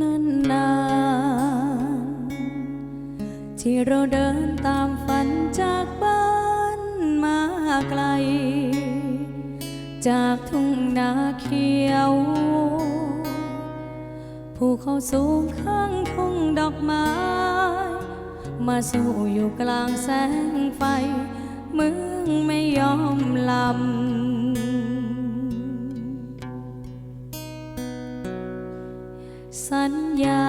นั้นนานที่เราเดินตามฝันจากบ้านมาไกล จากทุ่งนาเขียว ภูเขาสูงข้างทุ่งดอกไม้ มาสู่อยู่กลางแสงไฟ เมืองไม่ยอมลำ สัญญา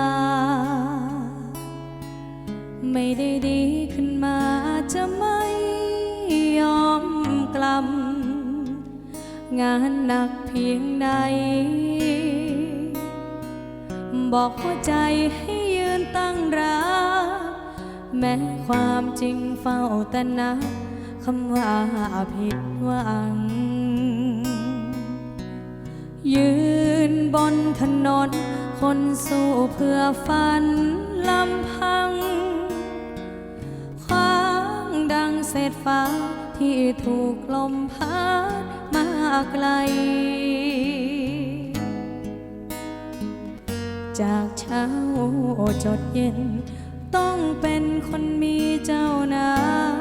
ไม่ได้ดีขึ้นมาจะไม่ยอมกลับงานหนักเพียงใด บอกหัวใจให้ยืนตั้งรักแม้ความจริงเฝ้าแต่นักคำว่าผิดหวัง ยืนบนถนน คนสู้เพื่อฝันลำพัง คว้างดังเศษฟ้าที่ถูกลมพัดมาไกล จากเช้าจดเย็น ต้องเป็นคนมีเจ้านาย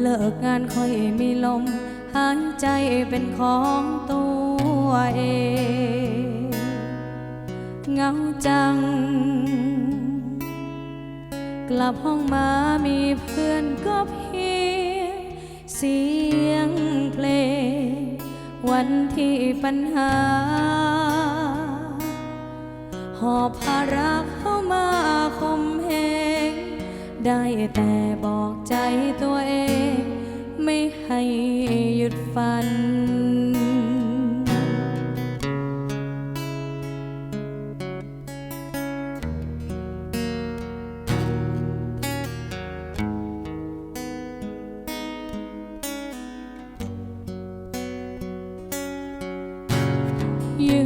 เลิกงานค่อยมีลม หายใจเป็นของตัวเองเหงาจัง กลับห้องมามีเพื่อนก็เพียงเสียงเพลง วันที่ปัญหา หอบภาระเข้ามาคมเหงได้แต่บอกใจตัวเอง ไม่ให้หยุดฝัน ยื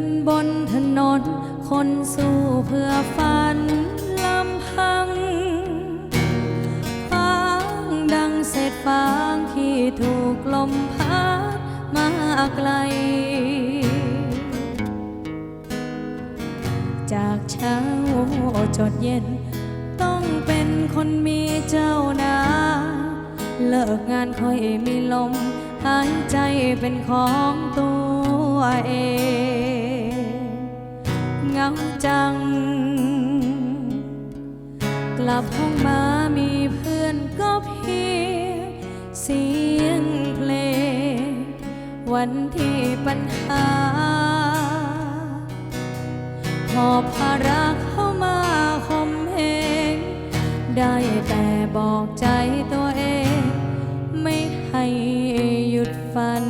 นบนถนน คนสู้เพื่อฝันลำพังฟางดังเศษฟางที่ถูกลมพัดมาไกล จากเช้าจดเย็น ต้องเป็นคนมีเจ้านายเลิกงานค่อยมีลม หายใจเป็นของตัว เองเงาจัง กลับห้องมามีเพื่อนก็เพียงเสียงเพลง วันที่ปัญหา หอบภาระเข้ามาคมเหงได้แต่บอกใจตัวเอง ไม่ให้หยุดฝัน